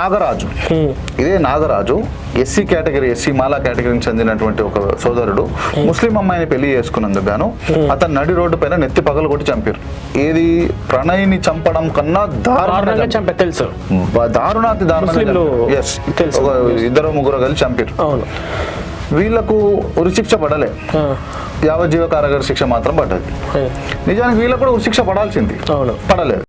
నాగరాజు. ఇదే Nagaraju SC category SC మాలా కేటగిరీకి చెందినటువంటి ఒక సోదరుడు. ముస్లిం అమ్మాయిని పెళ్ళి చేసుకున్నందుకు గాను అతను నడి రోడ్డు పైన నెత్తి పగలు కొట్టి చంపారు. ఏది? ప్రణయ్ని చంపడం కన్నా దారుణంగా దారుణంగా చంపే తెలుసు. బ- దారుణాతి దారుణంగా ఇద్దరు ముగ్గురు కలిసి చంపారు. వీళ్ళకు ఉరిశిక్ష పడలే. యావజ్జీవ కారాగార శిక్ష మాత్రం పడ్డది. నిజానికి వీళ్ళకు కూడా ఉరిశిక్ష పడాల్సింది. పడలేదు.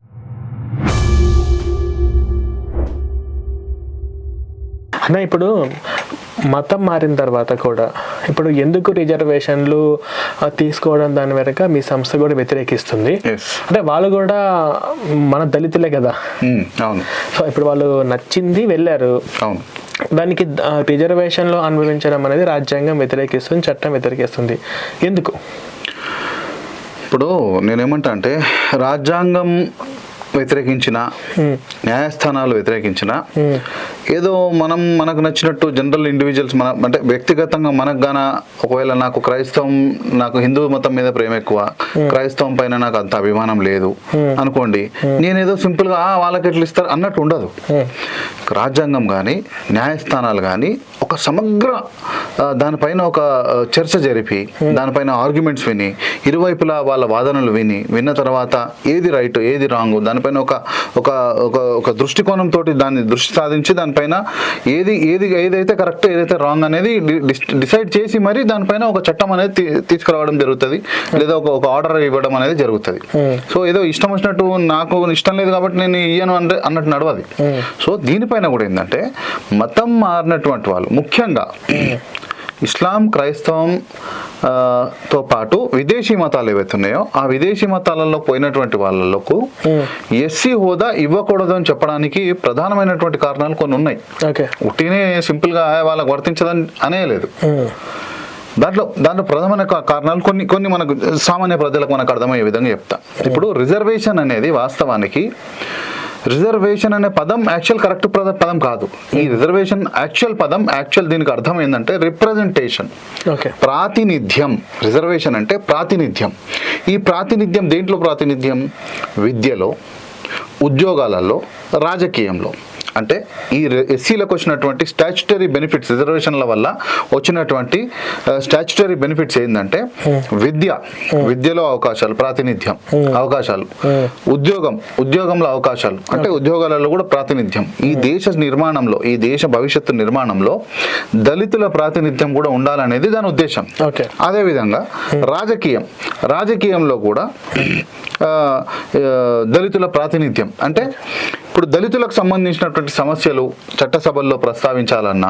అన్న ఇప్పుడు మతం మారిన తర్వాత కూడా ఇప్పుడు ఎందుకు రిజర్వేషన్లు తీసుకోవడం దాని వెనక మీ సంస్థ కూడా వ్యతిరేకిస్తుంది. అంటే వాళ్ళు కూడా మన దళితులే కదా? అవును. సో ఇప్పుడు వాళ్ళు నచ్చింది వెళ్ళారు. అవును. దానికి రిజర్వేషన్లు అనుభవించడం అనేది రాజ్యాంగం వ్యతిరేకిస్తుంది చట్టం వ్యతిరేకిస్తుంది. ఎందుకు? ఇప్పుడు నేనేమంటా అంటే రాజ్యాంగం వ్యతిరేకించిన న్యాయస్థానాలు వ్యతిరేకించిన ఏదో మనం మనకు నచ్చినట్టు జనరల్ ఇండివిజువల్స్ మన అంటే వ్యక్తిగతంగా మనకు గాన ఒకవేళ నాకు క్రైస్తవం నాకు హిందూ మతం మీద ప్రేమ ఎక్కువ క్రైస్తవం పైన నాకు అంత అభిమానం లేదు అనుకోండి నేనేదో సింపుల్గా "ఆ, వాళ్ళకి ఎట్లా ఇస్తారు? అన్నట్టు ఉండదు. రాజ్యాంగం కానీ న్యాయస్థానాలు కానీ ఒక సమగ్ర దానిపైన ఒక చర్చ జరిపి దానిపైన ఆర్గ్యుమెంట్స్ విని ఇరువైపులా వాళ్ళ వాదనలు విని విన్న తర్వాత ఏది రైట్ ఏది రాంగ్ దానిపైన ఒక ఒక ఒక దృష్టికోణంతో దాన్ని దృష్టి సాధించి దానిపైన ఏది ఏది ఏదైతే కరెక్ట్ ఏదైతే రాంగ్ అనేది డిసైడ్ చేసి మరి దానిపైన ఒక చట్టం అనేది తీసుకురావడం జరుగుతుంది. లేదా ఒక ఒక ఆర్డర్ ఇవ్వడం అనేది జరుగుతుంది. సో ఏదో ఇష్టం వచ్చినట్టు నాకు ఇష్టం లేదు కాబట్టి నేను ఇయ్యను అంటే అన్నట్టు నడవది. సో దీనిపైన కూడా ఏంటంటే మతం మారినటువంటి వాళ్ళు ముఖ్యంగా ఇస్లాం క్రైస్తవం తో పాటు విదేశీ మతాలు ఏవైతే ఉన్నాయో ఆ విదేశీ మతాలలో పోయినటువంటి వాళ్ళకు ఎస్సీ హోదా ఇవ్వకూడదు అని చెప్పడానికి ప్రధానమైనటువంటి కారణాలు కొన్ని ఉన్నాయి. ఓకే. ఉట్టినే సింపుల్గా వాళ్ళకి వర్తించదని అనేలేదు దాంట్లో దాంట్లో ప్రధానమైన కారణాలు కొన్ని కొన్ని మనకు సామాన్య ప్రజలకు మనకు అర్థమయ్యే విధంగా చెప్తా. ఇప్పుడు రిజర్వేషన్ అనేది వాస్తవానికి రిజర్వేషన్ అనే పదం యాక్చువల్ కరెక్ట్ పదం కాదు. ఈ రిజర్వేషన్ యాక్చువల్ పదం యాక్చువల్ దీనికి అర్థం ఏంటంటే రిప్రజెంటేషన్ ఓకే ప్రాతినిధ్యం. రిజర్వేషన్ అంటే ప్రాతినిధ్యం. ఈ ప్రాతినిధ్యం దేంట్లో ప్రాతినిధ్యం? విద్యలో ఉద్యోగాలలో రాజకీయంలో. అంటే ఈ ఎస్సీలకు వచ్చినటువంటి స్టాచ్యుటరీ బెనిఫిట్స్ రిజర్వేషన్ల వల్ల వచ్చినటువంటి స్టాచ్యుటరీ బెనిఫిట్స్ ఏంటంటే విద్య విద్యలో అవకాశాలు ప్రాతినిధ్యం అవకాశాలు. ఉద్యోగం ఉద్యోగంలో అవకాశాలు. అంటే ఉద్యోగాలలో కూడా ప్రాతినిధ్యం. ఈ దేశ నిర్మాణంలో ఈ దేశ భవిష్యత్తు నిర్మాణంలో దళితుల ప్రాతినిధ్యం కూడా ఉండాలనేది దాని ఉద్దేశం. ఓకే. అదేవిధంగా రాజకీయం. రాజకీయంలో కూడా దళితుల ప్రాతినిధ్యం. అంటే ఇప్పుడు దళితులకు సంబంధించినటువంటి సమస్యలు చట్టసభల్లో ప్రస్తావించాలన్నా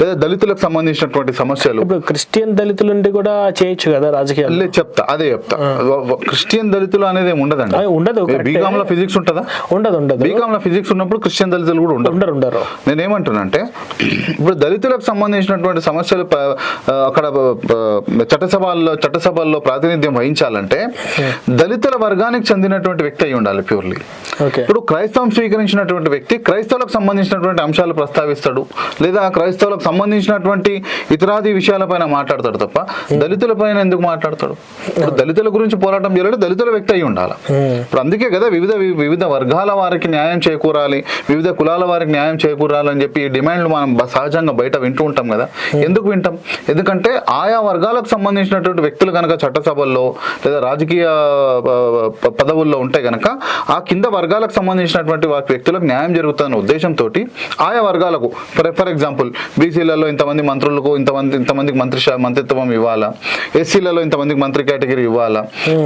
లేదా దళితులకు సంబంధించినటువంటి సమస్యలు. ఇప్పుడు క్రిస్టియన్ దళితుల నుండి కూడా చేయొచ్చు కదా రాజకీయాలు చెప్తా అదే చెప్తా. క్రిస్టియన్ దళితులు అనేది ఏమి ఉండదండి? ఉండదు. బీకామ్లో ఫిజిక్స్ ఉంటుందా? ఉండదు ఉండదు. బీకామ్లో ఫిజిక్స్ ఉన్నప్పుడు క్రిస్టియన్ దళితులు కూడా ఉండరు. ఉండరు ఉండరు. నేనేమంటున్నానంటే ఇప్పుడు దళితులకు సంబంధించినటువంటి సమస్యలు అక్కడ చట్టసభల్లో చట్టసభల్లో ప్రాతినిధ్యం వహించాలంటే దళితుల వర్గానికి చెందినటువంటి వ్యక్తి అయి ఉండాలి ప్యూర్లీ. ఓకే. ఇప్పుడు క్రైస్తవం స్వీకరించినటువంటి వ్యక్తి క్రైస్తవులకు సంబంధించినటువంటి అంశాలు ప్రస్తావిస్తాడు. లేదా క్రైస్తవులకు సంబంధించినటువంటి ఇతరాది విషయాలపైన మాట్లాడతాడు తప్ప దళితుల పైన ఎందుకు మాట్లాడతాడు? ఇప్పుడు దళితుల గురించి పోరాటం చేయాలంటే దళితుల వ్యక్తి అయి ఉండాలి. ఇప్పుడు అందుకే కదా వివిధ వివిధ వర్గాల వారికి న్యాయం చేకూరాలి వివిధ కులాల వారికి న్యాయం చేకూరాలి అని చెప్పి డిమాండ్లు మనం సహజంగా బయట వింటూ ఉంటాం కదా. ఎందుకు వింటాం? ఎందుకంటే ఆయా వర్గాలకు సంబంధించినటువంటి వ్యక్తులు కనుక చట్టసభల్లో లేదా రాజకీయ పదవుల్లో ఉంటే గనక ఆ కింద వర్గాలకు సంబంధించినటువంటి వారి వ్యక్తులకు న్యాయం జరుగుతున్న ఉద్దేశంతో ఆయా వర్గాలకు ఫర్ ఫర్ ఎగ్జాంపుల్ బీసీలలో ఇంతమంది మంత్రులకు ఇంతమంది ఇంతమందికి మంత్రి మంత్రిత్వం ఇవ్వాలా? ఎస్సీలలో ఇంతమందికి మంత్రి కేటగిరీ ఇవ్వాలా?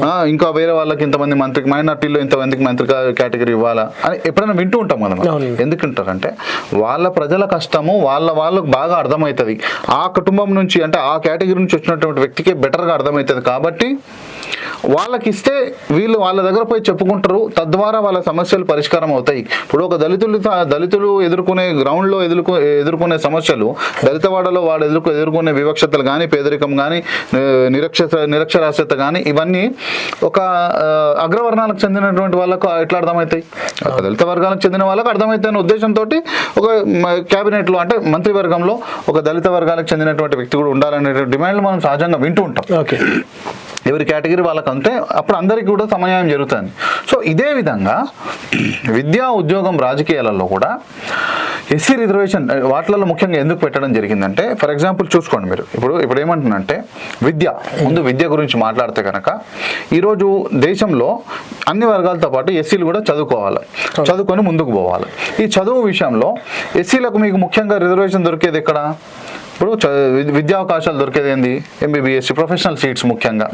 ఆ, ఇంకా వేరే వాళ్ళకి ఇంతమంది మంత్రి మైనార్టీలో ఇంతమందికి మంత్రి కేటగిరీ ఇవ్వాలా? అని ఎప్పుడైనా వింటూ ఉంటాం మనం. ఎందుకంటారంటే వాళ్ళ ప్రజల కష్టము వాళ్ళ వాళ్ళకు బాగా అర్థమవుతుంది. ఆ కుటుంబం నుంచి అంటే ఆ కేటగిరీ నుంచి వచ్చినటువంటి వ్యక్తికి బెటర్గా అర్థమవుతుంది. కాబట్టి వాళ్ళకి ఇస్తే వీళ్ళు వాళ్ళ దగ్గర పోయి చెప్పుకుంటారు తద్వారా వాళ్ళ సమస్యలు పరిష్కారం అవుతాయి. ఇప్పుడు ఒక దళితులు దళితులు ఎదుర్కొనే గ్రౌండ్లో ఎదుర్కొ ఎదుర్కొనే సమస్యలు దళితవాడలో వాడు ఎదుర్కొ ఎదుర్కొనే వివక్షతలు కానీ పేదరికం కానీ నిరక్షర నిరక్షరాస్యత కానీ ఇవన్నీ ఒక అగ్రవర్ణాలకు చెందినటువంటి వాళ్ళకు ఎట్లా అర్థమవుతాయి? దళిత వర్గాలకు చెందిన వాళ్ళకి అర్థమవుతాయి అనే ఉద్దేశంతో ఒక క్యాబినెట్లో అంటే మంత్రివర్గంలో ఒక దళిత వర్గాలకు చెందినటువంటి వ్యక్తి కూడా ఉండాలనే డిమాండ్లు మనం సహజంగా వింటూ ఉంటాం. ఓకే. ఎవరి కేటగిరీ వాళ్ళకి అంతే అప్పుడు అందరికీ కూడా సమన్యాయం జరుగుతుంది. సో ఇదే విధంగా విద్యా ఉద్యోగం రాజకీయాలలో కూడా ఎస్సీ రిజర్వేషన్ వాటిలలో ముఖ్యంగా ఎందుకు పెట్టడం జరిగిందంటే ఫర్ ఎగ్జాంపుల్ చూసుకోండి మీరు. ఇప్పుడు ఇప్పుడు ఏమంటున్నంటే విద్య ముందు విద్య గురించి మాట్లాడితే కనుక ఈరోజు దేశంలో అన్ని వర్గాలతో పాటు ఎస్సీలు కూడా చదువుకోవాలి చదువుకొని ముందుకు పోవాలి. ఈ చదువు విషయంలో ఎస్సీలకు మీకు ముఖ్యంగా రిజర్వేషన్ దొరికేది ఎక్కడ? ఇప్పుడు విద్యా అవకాశాలు దొరికేది ఏంది? ఎంబీబీఎస్ ప్రొఫెషనల్ సీట్స్ ముఖ్యంగా.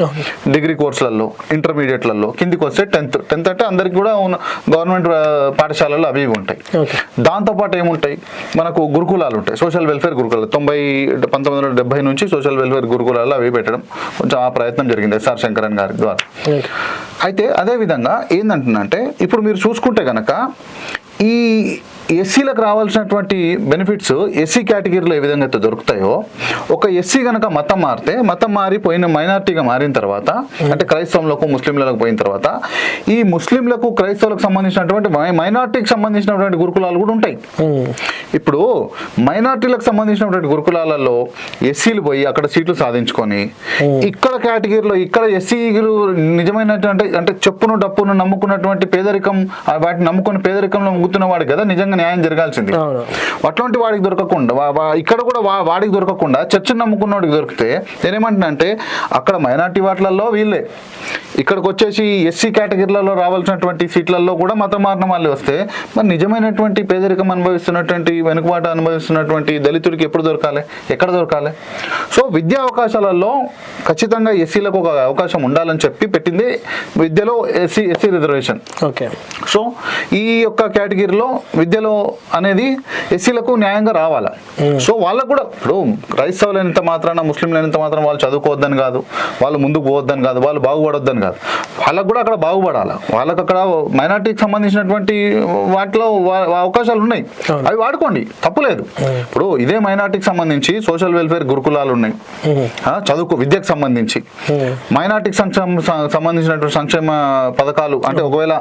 డిగ్రీ కోర్సులలో ఇంటర్మీడియట్లలో కిందికి వస్తే టెన్త్ టెన్త్ అంటే అందరికి కూడా గవర్నమెంట్ ఆ, పాఠశాలల్లో అవి ఉంటాయి. దాంతోపాటు ఏముంటాయి? మనకు గురుకులాలు ఉంటాయి. సోషల్ వెల్ఫేర్ గురుకులాలు. తొంభై పంతొమ్మిది వందల డెబ్బై నుంచి సోషల్ వెల్ఫేర్ గురుకులాలు అవి పెట్టడం కొంచెం ఆ ప్రయత్నం జరిగింది ఎస్ఆర్ శంకరన్ గారి ద్వారా. అయితే అదే విధంగా ఏంటంటున్నంటే ఇప్పుడు మీరు చూసుకుంటే కనుక ఈ ఎస్సీలకు రావాల్సినటువంటి బెనిఫిట్స్ ఎస్సీ కేటగిరీలో ఏ విధంగా అయితే దొరుకుతాయో ఒక ఎస్సీ కనుక మతం మారితే మతం మారి పోయిన మైనార్టీగా మారిన తర్వాత అంటే క్రైస్తవంలోకి ముస్లింలకు పోయిన తర్వాత ఈ ముస్లింలకు క్రైస్తవులకు సంబంధించినటువంటి మైనార్టీకి సంబంధించినటువంటి గురుకులాలు కూడా ఉంటాయి ఉమ్. ఇప్పుడు మైనార్టీలకు సంబంధించినటువంటి గురుకులాలలో ఎస్సీలు పోయి అక్కడ సీట్లు సాధించుకొని ఇక్కడ కేటగిరీలో ఇక్కడ ఎస్సీలు నిజమైనటువంటి అంటే చెప్పును డప్పును నమ్ముకున్నటువంటి పేదరికం వాటిని నమ్ముకుని పేదరికంలో ముగ్గుతున్న వాడు కదా నిజంగా న్యాయం జరగాల్సింది. అట్లాంటి వాడికి దొరకకుండా ఇక్కడ కూడా వాడికి దొరకకుండా చర్చను నమ్ముకున్నవాడికి దొరికితే నేనేమంటున్నా అంటే అక్కడ మైనార్టీ వాటిలలో వీళ్ళే. ఇక్కడికి వచ్చేసి ఎస్సీ కేటగిరీలలో రావాల్సినటువంటి సీట్లలో కూడా మతం మారిన వాళ్ళు వస్తే మరి నిజమైనటువంటి పేదరికం అనుభవిస్తున్నటువంటి వెనుకబాటు అనుభవిస్తున్నటువంటి దళితుడికి ఎప్పుడు దొరకాలి? ఎక్కడ దొరకాలి? సో విద్యా అవకాశాలలో ఖచ్చితంగా ఎస్సీలకు ఒక అవకాశం ఉండాలని చెప్పి పెట్టింది విద్యలో SC SC reservation. Okay. So ఈ యొక్క కేటగిరీలో విద్యలో అనేది ఎస్సీలకు న్యాయంగా రావాలి? సో వాళ్ళకు కూడా ఇప్పుడు క్రైస్తవులు ఎంత మాత్రాన ముస్లింలు ఎంత మాత్రం వాళ్ళు చదువుకోవద్దని కాదు వాళ్ళు ముందుకు పోవద్దని కాదు వాళ్ళు బాగుపడొద్దని కాదు. వాళ్ళకు కూడా అక్కడ బాగుపడాలి. వాళ్ళకి అక్కడ మైనార్టీకి సంబంధించినటువంటి వాటిలో అవకాశాలు ఉన్నాయి. అవి వాడుకోండి. తప్పులేదు ఇప్పుడు ఇదే మైనార్టీకి సంబంధించి సోషల్ వెల్ఫేర్ గురుకులాలు ఉన్నాయి. చదువుకో విద్యకు సంబంధించి. మైనార్టీకి సంబంధించినటువంటి సంక్షేమ పథకాలు అంటే ఒకవేళ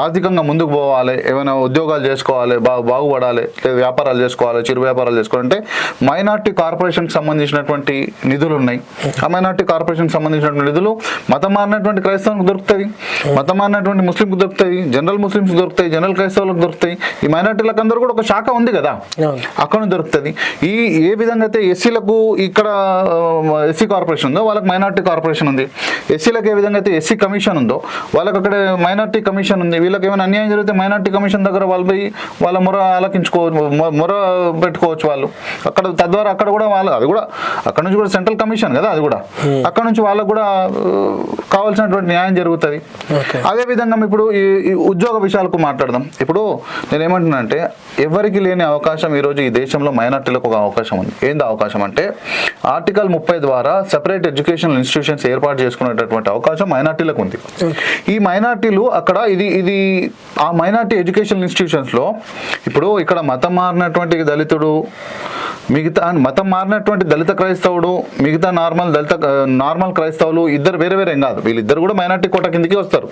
ఆర్థికంగా ముందుకు పోవాలి ఏమైనా ఉద్యోగాలు చేసుకోవాలి బా- బాగుపడాలి లేదా వ్యాపారాలు చేసుకోవాలి చిరు వ్యాపారాలు చేసుకోవాలంటే మైనార్టీ కార్పొరేషన్కి సంబంధించినటువంటి నిధులు ఉన్నాయి. ఆ మైనార్టీ కార్పొరేషన్కి సంబంధించినటువంటి నిధులు మతం మారినటువంటి క్రైస్తవులకు దొరుకుతాయి మతం ముస్లింకి దొరుకుతాయి జనరల్ ముస్లిమ్స్ దొరుకుతాయి జనరల్ క్రైస్తవులకు దొరుకుతాయి. ఈ మైనార్టీలకు అందరూ కూడా ఒక శాఖ ఉంది కదా. అక్కడ దొరుకుతుంది. ఈ ఏ విధంగా అయితే ఎస్సీలకు ఇక్కడ ఎస్సీ కార్పొరేషన్ ఉందో వాళ్ళకి మైనార్టీ కార్పొరేషన్ ఉంది. ఎస్సీలకు ఏ విధంగా అయితే ఎస్సీ కమిషన్ ఉందో వాళ్ళకి అక్కడ మైనార్టీ కమిషన్ ఉంది. వీళ్ళకి ఏమైనా అన్యాయం జరిగితే మైనార్టీ కమిషన్ దగ్గర వాళ్ళు పోయి వాళ్ళ మొర ఆలకించుకోవచ్చు మొర పెట్టుకోవచ్చు వాళ్ళు. అక్కడ తద్వారా అక్కడ కూడా వాళ్ళు అది కూడా అక్కడ నుంచి కూడా సెంట్రల్ కమిషన్ కదా అది కూడా. అక్కడ నుంచి వాళ్ళకు కూడా కావాల్సినటువంటి న్యాయం జరుగుతుంది. ఓకే. అదే విధంగా ఇప్పుడు ఈ ఉద్యోగ విషయాలకు మాట్లాడదాం. ఇప్పుడు నేను ఏమంటున్నానంటే ఎవరికి లేని అవకాశం ఈరోజు ఈ దేశంలో మైనార్టీలకు ఒక అవకాశం ఉంది. ఏంది అవకాశం అంటే ఆర్టికల్ ముప్పై ద్వారా సెపరేట్ ఎడ్యుకేషనల్ ఇన్స్టిట్యూషన్స్ ఏర్పాటు చేసుకునేటటువంటి అవకాశం మైనార్టీలకు ఉంది. ఈ మైనార్టీలు అక్కడ ఇది ఇది ఆ మైనార్టీ ఎడ్యుకేషనల్ ఇన్స్టిట్యూషన్స్లో ఇప్పుడు ఇక్కడ మతం మారినటువంటి దళితుడు మిగతా మతం మారినటువంటి దళిత క్రైస్తవుడు మిగతా నార్మల్ దళిత నార్మల్ క్రైస్తవులు ఇద్దరు వేరే వేరే కాదు. వీళ్ళిద్దరు కూడా మైనార్టీ కోట కిందకి వస్తారు.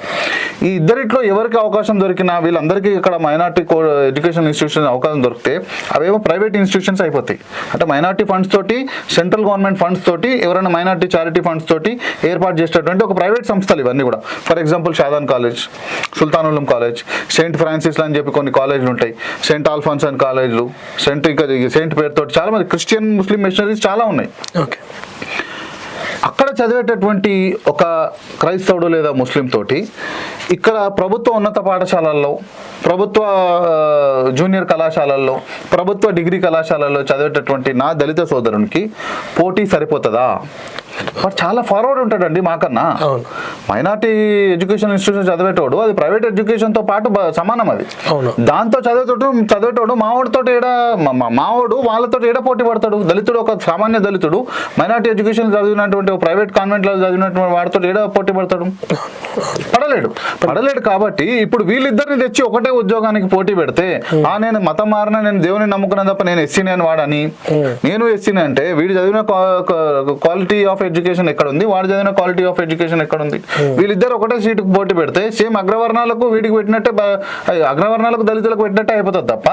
ఈ ఇద్దరిట్లో ఎవరికి అవకాశం దొరికినా వీళ్ళందరికీ ఇక్కడ మైనార్టీ ఎడ్యుకేషన్ ఇన్స్టిట్యూషన్ అవకాశం దొరికితే అవేమో ప్రైవేట్ ఇన్స్టిట్యూషన్స్ అయిపోతాయి. అంటే మైనార్టీ ఫండ్స్ తోటి సెంట్రల్ గవర్నమెంట్ ఫండ్స్ తోటి ఎవరైనా మైనార్టీ చారిటీ ఫండ్స్ తోటి ఏర్పాటు చేసేటటువంటి ఒక ప్రైవేట్ సంస్థలు ఇవన్నీ కూడా. ఫర్ ఎగ్జాంపుల్ షాదాన్ కాలేజ్ సుల్తానులం కాలేజ్ సెయింట్ ఫ్రాన్సిస్ అని చెప్పి కొన్ని కాలేజీలు ఉంటాయి. సెయింట్ ఆల్ఫాన్స్ అని కాలేజీలు సెయింట్ ఇంకా సెయింట్ పేరుతో చాలా మంది క్రిస్టియన్ ముస్లిం మిషనరీస్ చాలా ఉన్నాయి. ఓకే. అక్కడ చదివేటటువంటి ఒక క్రైస్తవుడు లేదా ముస్లిం తోటి ఇక్కడ ప్రభుత్వ ఉన్నత పాఠశాలల్లో ప్రభుత్వ జూనియర్ కళాశాలల్లో ప్రభుత్వ డిగ్రీ కళాశాలల్లో చదివేటటువంటి నా దళిత సోదరునికి పోటీ సరిపోతుందా? వాడు చాలా ఫార్వర్డ్ ఉంటాడండి మాకన్నా. మైనార్టీ ఎడ్యుకేషన్ ఇన్స్టిట్యూషన్ చదివేటోడు అది ప్రైవేట్ ఎడ్యుకేషన్తో పాటు బ- సమానం అది. దాంతో చదివేటోడు చదివేటోడు మావాడితో ఏడ మావాడు వాళ్ళతో ఏడ పోటీ పడతాడు? దళితుడు ఒక సామాన్య దళితుడు మైనార్టీ ఎడ్యుకేషన్ చదివినటువంటి ప్రైవేట్ కాన్వెంట్లో చదివినటువంటి వాడితో ఏడ పోటీ పడతాడు? పడలేడు. పడలేడు కాబట్టి ఇప్పుడు వీళ్ళిద్దరిని తెచ్చి ఒకటే ఉద్యోగానికి పోటీ పెడితే ఆ నేను మతం మారిన నేను దేవుని నమ్ముకున్నా తప్ప నేను ఎస్సీని అని వాడని నేను ఎస్సీని అంటే వీడు చదివిన క్వాలిటీ ఆఫ్ ఎడ్యుకేషన్ ఎక్కడ ఉంది వాడు చదివిన క్వాలిటీ ఆఫ్ ఎడ్యుకేషన్ ఎక్కడ ఉంది వీళ్ళిద్దరు ఒకటే సీటుకు పోటీ పెడితే సేమ్ అగ్రవర్ణాలకు వీటికి పెట్టినట్టే అగ్రవర్ణాలకు దళితులకు పెట్టినట్టే అయిపోతుంది తప్ప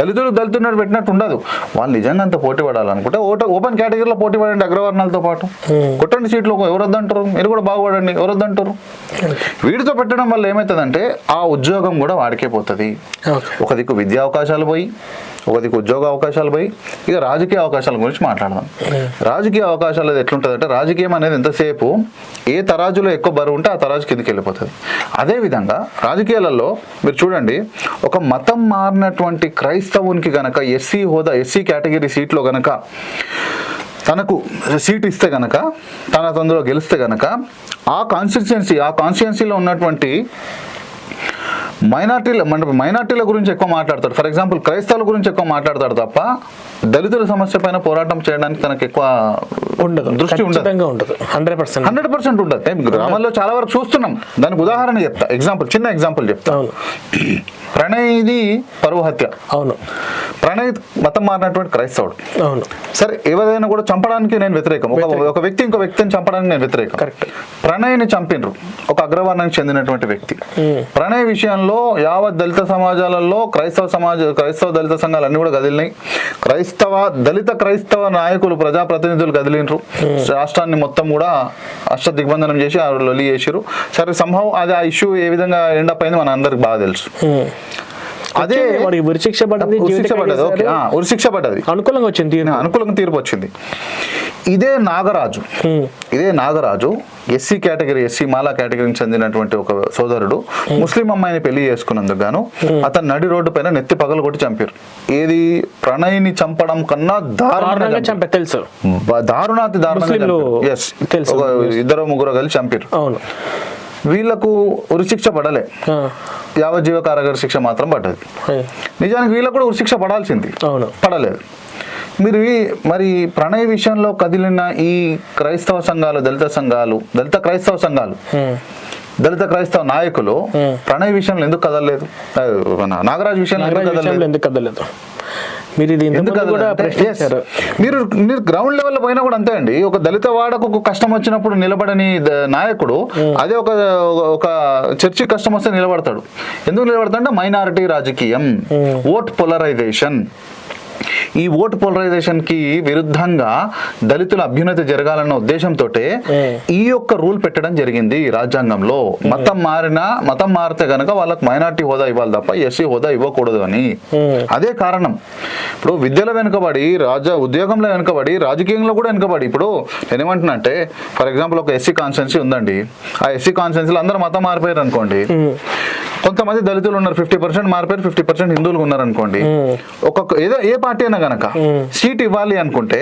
దళితులు దళితున్నట్టు పెట్టినట్టు ఉండదు. వాళ్ళు నిజంగా అంత పోటీ పడాలనుకుంటే ఓట ఓపెన్ కేటగిరీలో పోటీ పడండి అగ్రవర్ణాలతో పాటు. కొట్టండి సీట్లు ఎవరు వద్దంటారు మీరు కూడా బాగుపడండి ఎవరు వద్దంటారు వీడితో పెట్టడం వల్ల ఏమవుతుందంటే ఆ ఉద్యోగం కూడా వాడికే పోతుంది. ఒక దిక్కు విద్యా అవకాశాలు పోయి ఒక దిక్కు ఉద్యోగ అవకాశాలు పోయి ఇక రాజకీయ అవకాశాల గురించి మాట్లాడదాం. రాజకీయ అవకాశాలు అది ఎట్లుంటుంది అంటే రాజకీయం అనేది ఎంతసేపు ఏ తరాజులో ఎక్కువ బరువు ఉంటే ఆ తరాజు కిందకి వెళ్ళిపోతుంది. అదేవిధంగా రాజకీయాలలో మీరు చూడండి ఒక మతం మారినటువంటి క్రైస్తవునికి గనక ఎస్సీ హోదా ఎస్సీ కేటగిరీ సీట్లో గనక తనకు సీట్ ఇస్తే గనక తన అందులో గెలిస్తే గనక ఆ కాన్స్టిట్యున్సీ ఆ కాన్స్టిట్యున్సీలో ఉన్నటువంటి మైనార్టీల మన మైనార్టీల గురించి ఎక్కువ మాట్లాడతాడు. ఫర్ ఎగ్జాంపుల్ క్రైస్తవుల గురించి ఎక్కువ మాట్లాడతాడు తప్ప దళితుల సమస్య పైన పోరాటం చేయడానికి తనకు ఎక్కువ ఉండదు. దృష్టి ఉండదు. Hundred percent. హండ్రెడ్ పర్సెంట్ ఉండదు. మేము గ్రామాల్లో చాలా వరకు చూస్తున్నాం. దానికి ఉదాహరణ చెప్తా. ఎగ్జాంపుల్ చిన్న ఎగ్జాంపుల్ చెప్తా. ప్రణయ్ది పరువు హత్య. అవును. ప్రణయ్ మతం మారినటువంటి క్రైస్తవుడు. అవును. సరే ఎవరైనా కూడా చంపడానికి నేను వ్యతిరేకం. ఒక వ్యక్తి ఇంకో వ్యక్తిని చంపడానికి నేను వ్యతిరేకం. కరెక్ట్. ప్రణయ్ని చంపినరు. ఒక అగ్రవర్ణానికి చెందినటువంటి వ్యక్తి. ప్రణయ్ విషయంలో యావత్ దళిత సమాజాలలో క్రైస్తవ సమాజ క్రైస్తవ దళిత సంఘాలు అన్ని కూడా కదిలినాయి. క్రైస్తవ దళిత క్రైస్తవ నాయకులు ప్రజాప్రతినిధులు కదిలినరు రాష్ట్రాన్ని మొత్తం కూడా అష్ట దిగ్బంధనం చేసి లొలి చేసిరు సరే సంభవం అది ఆ ఇష్యూ ఏ విధంగా ఎండప్ అయింది మన అందరికి బాగా తెలుసు. అదే వాడికి ఉరిశిక్ష పడ్డది ఓకే. ఉరిశిక్ష పడ్డది. అనుకూలంగా వచ్చింది. అనుకూలంగా తీర్పు వచ్చింది. ఇదే నాగరాజు. ఇదే నాగరాజు ఎస్సీ కేటగిరీ ఎస్సీ మాలా కేటగిరీకి చెందినటువంటి ఒక సోదరుడు ముస్లిం అమ్మాయిని పెళ్ళి చేసుకున్నందుకు గాను అతను నడి రోడ్డు పైన నెత్తి పగలు కొట్టి చంపారు. ఏది? ప్రణయ్ని చంపడం కన్నా దారుణంగా దారుణంగా చంపే తెలుసు. దారుణాతి దారుణంగా ఇద్దరు ముగ్గురు కలిసి చంపారు అవును. వీళ్ళకు ఉరిశిక్ష పడలే. యావజ్జీవ కారాగార శిక్ష మాత్రం పడ్డది. నిజానికి వీళ్ళకు కూడా ఉరిశిక్ష పడాల్సింది పడలేదు మీరు మరి ప్రణయ్ విషయంలో కదిలిన ఈ క్రైస్తవ సంఘాలు దళిత సంఘాలు దళిత క్రైస్తవ సంఘాలు. దళిత క్రైస్తవ నాయకులు. ప్రణయ్ విషయంలో ఎందుకు కదలలేదు నాగరాజు విషయంలో ఎందుకు కదలలేదు ఎందుకు కదలేదు మీరు ఇది కూడా ప్రశ్నించారు. మీరు మీరు గ్రౌండ్ లెవెల్ పోయినా కూడా అంతే అండి. ఒక దళిత వాడకు ఒక కష్టం వచ్చినప్పుడు నిలబడని నాయకుడు అదే ఒక ఒక చర్చి కష్టం వస్తే నిలబడతాడు. ఎందుకు నిలబడతాడు అంటే మైనారిటీ రాజకీయం. ఓట్ పోలరైజేషన్ ఈ ఓటు పోలరైజేషన్కి విరుద్ధంగా దళితుల అభ్యున్నతి జరగాలన్న ఉద్దేశంతో ఈ యొక్క రూల్ పెట్టడం జరిగింది రాజ్యాంగంలో. మతం మారినా మతం మారితే గనక వాళ్ళకి మైనార్టీ హోదా ఇవ్వాలి తప్ప ఎస్సీ హోదా ఇవ్వకూడదు అని. అదే కారణం. ఇప్పుడు విద్యలో వెనుకబడి రాజ ఉద్యోగంలో వెనుకబడి రాజకీయంలో కూడా వెనుకబడి. ఇప్పుడు నేనేమంటున్నా అంటే ఫర్ ఎగ్జాంపుల్ ఒక ఎస్సీ కాన్స్టెన్సీ ఉందండి. ఆ ఎస్సీ కాన్స్టెన్సీలో అందరూ మతం మారిపోయారు అనుకోండి. కొంతమంది దళితులు ఉన్నారు ఫిఫ్టీ పర్సెంట్ మారిపోయారు ఫిఫ్టీ పర్సెంట్ హిందువులు ఉన్నారు అనుకోండి ఒక్కొక్క ఏదో ఏ పార్టీ అయినా గనక సీట్ ఇవ్వాలి అనుకుంటే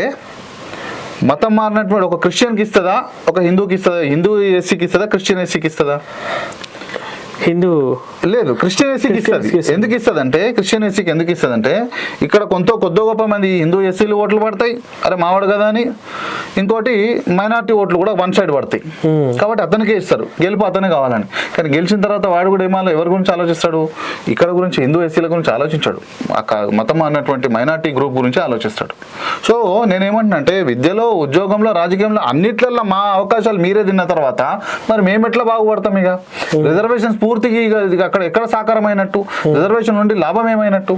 మతం మారినటువంటి ఒక క్రిస్టియన్కి ఇస్తుందా? ఒక హిందూకి ఇస్తుందా? హిందూ ఎస్సీకి ఇస్తుందా? క్రిస్టియన్ ఎస్సీకి ఇస్తుందా? హిందూ లేదు క్రిస్టియన్ ఇస్తుంది. ఎందుకు ఇస్తుంది అంటే క్రిస్టియన్ ఎస్సీకి ఎందుకు ఇస్తుంది అంటే ఇక్కడ కొంత కొద్ది గొప్ప మంది హిందూ ఎస్సీలు ఓట్లు పడతాయి. అరే మావాడు కదా అని. ఇంకోటి మైనార్టీ ఓట్లు కూడా వన్ సైడ్ పడతాయి. కాబట్టి అతనికే ఇస్తారు. గెలుపు అతనే కావాలని. కానీ గెలిచిన తర్వాత వాడు కూడా ఏమాలో ఎవరి గురించి ఆలోచిస్తాడు? ఇక్కడ గురించి హిందూ ఎస్సీల గురించి ఆలోచించాడు. మతం అన్నటువంటి మైనార్టీ గ్రూప్ గురించి ఆలోచిస్తాడు. సో నేనేమంటున్నా విద్యలో ఉద్యోగంలో రాజకీయంలో అన్నిట్లలో మా అవకాశాలు మీరే తిన్న తర్వాత మరి మేము ఎట్లా బాగుపడతాం ఇక? రిజర్వేషన్స్ పూర్తిగా అక్కడ ఎక్కడ సాకారమైనట్టు? రిజర్వేషన్ నుండి లాభం ఏమైనట్టు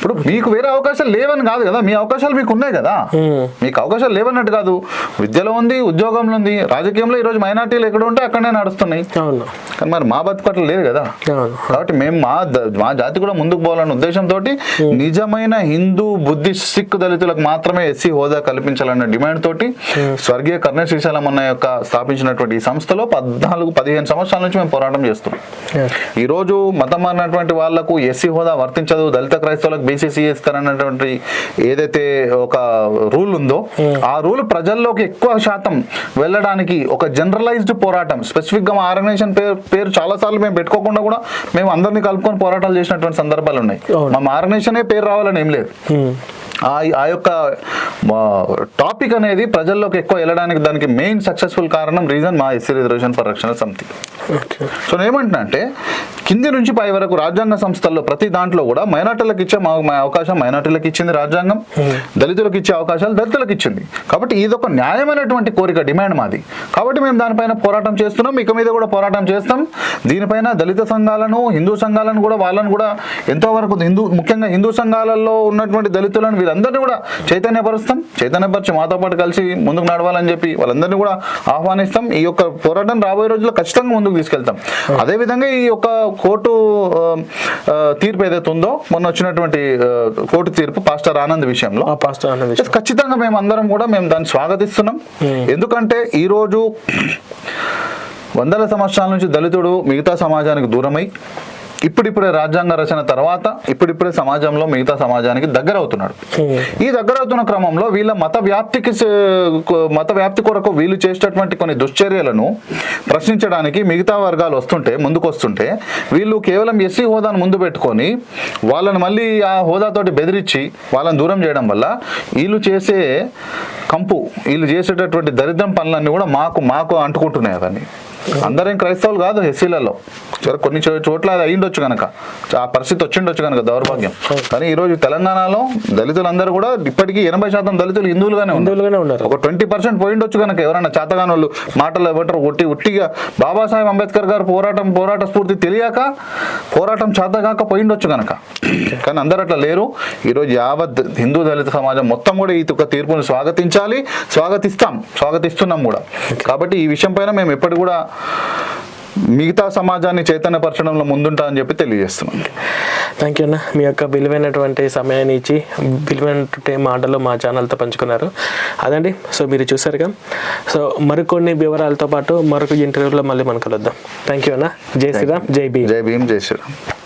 ఇప్పుడు మీకు వేరే అవకాశాలు లేవని కాదు కదా మీ అవకాశాలు మీకు ఉన్నాయి కదా. మీకు అవకాశాలు లేవన్నట్టు కాదు. విద్యలో ఉంది ఉద్యోగంలో ఉంది రాజకీయంలో ఈరోజు మైనార్టీలు ఎక్కడ ఉంటే అక్కడనే నడుస్తున్నాయి. కానీ మరి మా బతుకట్లు లేదు కదా. కాబట్టి మేము మా మా జాతి కూడా ముందుకు పోవాలన్న ఉద్దేశంతో నిజమైన హిందూ బుద్ధిస్ట్ సిక్ దళితులకు మాత్రమే ఎస్సీ హోదా కల్పించాలన్న డిమాండ్ తోటి స్వర్గీయ కర్ణ శ్రీశైలం అన్న యొక్క స్థాపించినటువంటి ఈ సంస్థలో పద్నాలుగు పదిహేను సంవత్సరాల నుంచి మేము పోరాటం చేస్తున్నాం. ఈ రోజు మతం మారినటువంటి వాళ్ళకు ఎస్సీ హోదా వర్తించదు దళిత క్రైస్తవులకు బీసీసీ ఇస్తారన్నటువంటి ఏదైతే ఒక రూల్ ఉందో ఆ రూల్ ప్రజల్లోకి ఎక్కువ శాతం వెళ్ళడానికి ఒక జనరలైజ్డ్ పోరాటం స్పెసిఫిక్గా మా ఆర్గనైజేషన్ పేరు పేరు చాలా సార్లు మేము పెట్టుకోకుండా కూడా మేము అందరినీ కలుపుకొని పోరాటాలు చేసినటువంటి సందర్భాలు ఉన్నాయి. మా ఆర్గనైజేషన్ పేరు రావాలని ఏం లేదు. ఉమ్. ఆ ఆ యొక్క టాపిక్ అనేది ప్రజల్లోకి ఎక్కువ వెళ్ళడానికి దానికి మెయిన్ సక్సెస్ఫుల్ కారణం రీజన్ మా ఎస్సీ రిజర్వేషన్ పరిరక్షణ సమితి. ఓకే సో నేను ఏమంటున్నా అంటే కింది నుంచి పై వరకు రాజ్యాంగ సంస్థల్లో ప్రతి దాంట్లో కూడా మైనార్టీలకు ఇచ్చే అవకాశం మైనార్టీలకు ఇచ్చింది రాజ్యాంగం. దళితులకు ఇచ్చే అవకాశాలు దళితులకు ఇచ్చింది. కాబట్టి ఇది ఒక న్యాయమైనటువంటి కోరిక డిమాండ్ మాది. కాబట్టి మేము దానిపైన పోరాటం చేస్తున్నాం. ఇక మీద కూడా పోరాటం చేస్తాం. దీనిపైన దళిత సంఘాలను హిందూ సంఘాలను కూడా వాళ్ళని కూడా ఎంతో వరకు హిందూ ముఖ్యంగా హిందూ సంఘాలలో ఉన్నటువంటి దళితులను వీళ్ళందరినీ కూడా చైతన్యపరుస్తాం. చైతన్యపరిచి మాతో పాటు కలిసి ముందుకు నడవాలని చెప్పి వాళ్ళందరినీ కూడా ఆహ్వానిస్తాం. ఈ యొక్క పోరాటం రాబోయే రోజుల్లో ఖచ్చితంగా ముందుకు తీసుకెళ్తాం. అదేవిధంగా ఈ యొక్క కోర్టు తీర్పు ఏదైతే ఉందో మొన్న వచ్చినటువంటి కోర్టు తీర్పు పాస్టర్ ఆనంద్ విషయంలో. ఆ పాస్టర్ ఖచ్చితంగా మేము అందరం కూడా మేము దాన్ని స్వాగతిస్తున్నాం. ఎందుకంటే ఈరోజు వందల సంవత్సరాల నుంచి దళితుడు మిగతా సమాజానికి దూరమై ఇప్పుడిప్పుడే రాజ్యాంగ రచన తర్వాత ఇప్పుడిప్పుడే సమాజంలో మిగతా సమాజానికి దగ్గర అవుతున్నాడు. ఈ దగ్గర అవుతున్న క్రమంలో వీళ్ళ మత వ్యాప్తికి మత వ్యాప్తి కొరకు వీళ్ళు చేసేటటువంటి కొన్ని దుశ్చర్యలను ప్రశ్నించడానికి మిగతా వర్గాలు వస్తుంటే ముందుకు వస్తుంటే వీళ్ళు కేవలం ఎస్సీ హోదాను ముందు పెట్టుకొని వాళ్ళని మళ్ళీ ఆ హోదాతోటి బెదిరించి వాళ్ళని దూరం చేయడం వల్ల వీళ్ళు చేసే కంపు వీళ్ళు చేసేటటువంటి దరిద్రం పనులన్నీ కూడా మాకు మాకు అంటుకుంటున్నాయి అవన్నీ. అందరం క్రైస్తవులు కాదు ఎస్సీలలో. కొన్ని చోట్ల అది అయ్యిండొచ్చు కనుక ఆ పరిస్థితి వచ్చిండొచ్చు కనుక దౌర్భాగ్యం. కానీ ఈ రోజు తెలంగాణలో దళితులందరూ కూడా ఇప్పటికీ ఎనభై శాతం దళితులు హిందువులుగానే హిందువులుగానే ఉన్నారు. ఒక ట్వంటీ పర్సెంట్ పోయిండొచ్చు కనుక ఎవరైనా చేతగాని వాళ్ళు మాటలు ఏమంటారు ఒట్టి ఒట్టిగా బాబాసాహెబ్ అంబేద్కర్ గారు పోరాటం పోరాట స్ఫూర్తి తెలియక పోరాటం చేతగాక పోయిండొచ్చు కనుక కానీ అందరూ అట్లా లేరు. ఈరోజు యావత్ హిందూ దళిత సమాజం మొత్తం కూడా ఈ యొక్క తీర్పుని స్వాగతించాలి. స్వాగతిస్తాం. స్వాగతిస్తున్నాం కూడా. కాబట్టి ఈ విషయం పైన మేము ఎప్పటి కూడా మిగతా సమాజాన్ని చైతన్యపరచడంలో ముందుంటా అని చెప్పి తెలియజేస్తున్నాం. థ్యాంక్ యూ అన్న. మీ యొక్క విలువైనటువంటి సమయాన్ని ఇచ్చి విలువైనటువంటి మాటలు మా ఛానల్తో పంచుకున్నారు. అదండి. సో మీరు చూసారుగా సో మరికొన్ని వివరాలతో పాటు మరొక ఇంటర్వ్యూలో మళ్ళీ మనం కలుద్దాం. థ్యాంక్ యూ అన్న. జై శ్రీరామ్. జై భీమ్. జై భీమ్. జై శ్రీరామ్.